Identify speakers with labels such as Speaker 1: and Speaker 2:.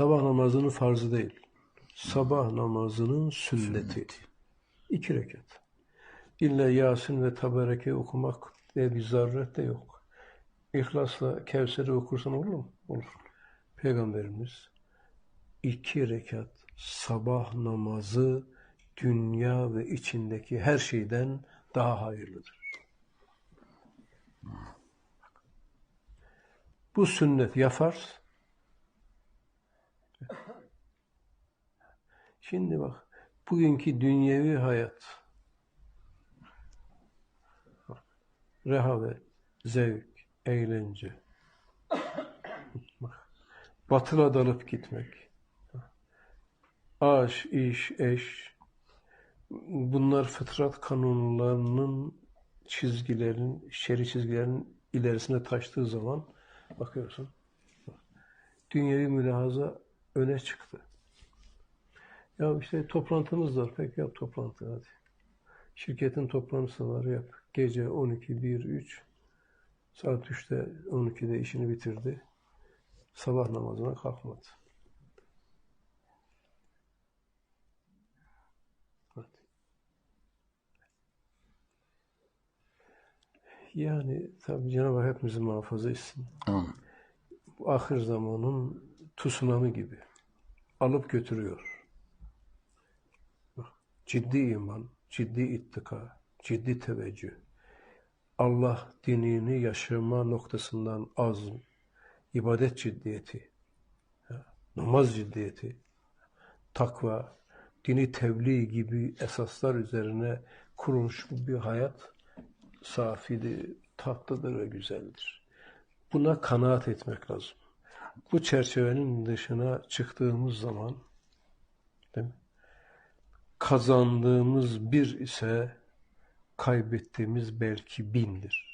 Speaker 1: Sabah namazının farzı değil. Sabah namazının sünneti. İki rekat. İlla Yasin ve Tabereke okumak diye bir zaruret de yok. İhlasla Kevser'i okursan olur mu? Olur. Peygamberimiz iki rekat sabah namazı dünya ve içindeki her şeyden daha hayırlıdır. Bu sünnet ya farz. Şimdi bak, bugünkü dünyevi hayat, rehavet, zevk, eğlence, bak, batıla dalıp gitmek, aş, iş, eş, bunlar fıtrat kanunlarının çizgilerin, şer'i çizgilerin ilerisine taştığı zaman bakıyorsun. Dünyevi mülahaza öne çıktı. Ya işte toplantımız var. Peki yap toplantı hadi. Şirketin toplantısı var yap. Gece 12, 1, 3 saat 3'te 12'de işini bitirdi. Sabah namazına kalkmadı. Hadi. Yani tabii Cenab-ı Hak hepimizi muhafaza etsin.
Speaker 2: Amin.
Speaker 1: Bu ahir zamanın tsunami gibi alıp götürüyor. Ciddi iman, ciddi ittika, ciddi teveccüh. Allah dinini yaşama noktasından azm, ibadet ciddiyeti, namaz ciddiyeti, takva, dini tebliğ gibi esaslar üzerine kurulmuş bir hayat safidir, tatlıdır ve güzeldir. Buna kanaat etmek lazım. Bu çerçevenin dışına çıktığımız zaman değil mi? kazandığımız bir ise kaybettiğimiz belki bindir.